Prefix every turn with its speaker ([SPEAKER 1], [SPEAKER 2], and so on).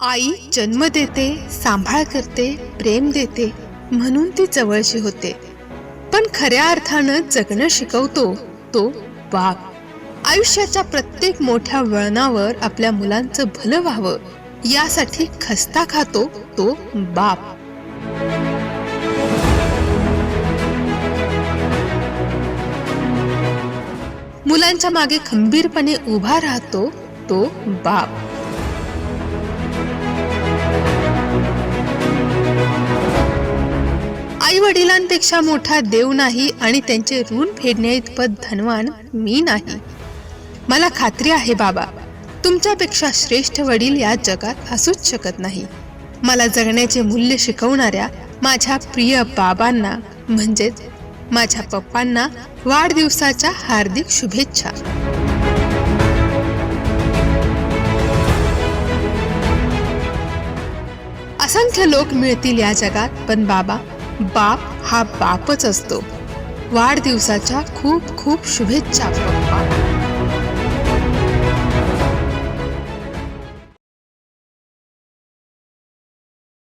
[SPEAKER 1] आई जन्म देते सांभाळ करते प्रेम देते म्हणून ती जवळची होते. पण खऱ्या अर्थानं जगणं शिकवतो तो बाप. आयुष्याच्या प्रत्येक मोठ्या वळणावर आपल्या मुलांचं भलं व्हावं यासाठी खस्ता खातो तो बाप. मुलांच्या मागे खंबीरपणे उभा राहतो तो बाप. आई वडिलांपेक्षा मोठा देव नाही आणि त्यांचे ऋण फेडण्या इतपत धनवान मी नाही. मला खात्री आहे बाबा तुमच्यापेक्षा श्रेष्ठ वडील या जगात असूच शकत नाही. मला जगण्याचे मूल्य शिकवणाऱ्या माझ्या प्रिय बाबांना म्हणजेच माझ्या पप्पांना वाढदिवसाच्या हार्दिक शुभेच्छा. असंख्य लोक मिळतील या जगात पण बाबा बाप हा बापच असतो. वाढदिवसाच्या खूप खूप शुभेच्छा. पप्पा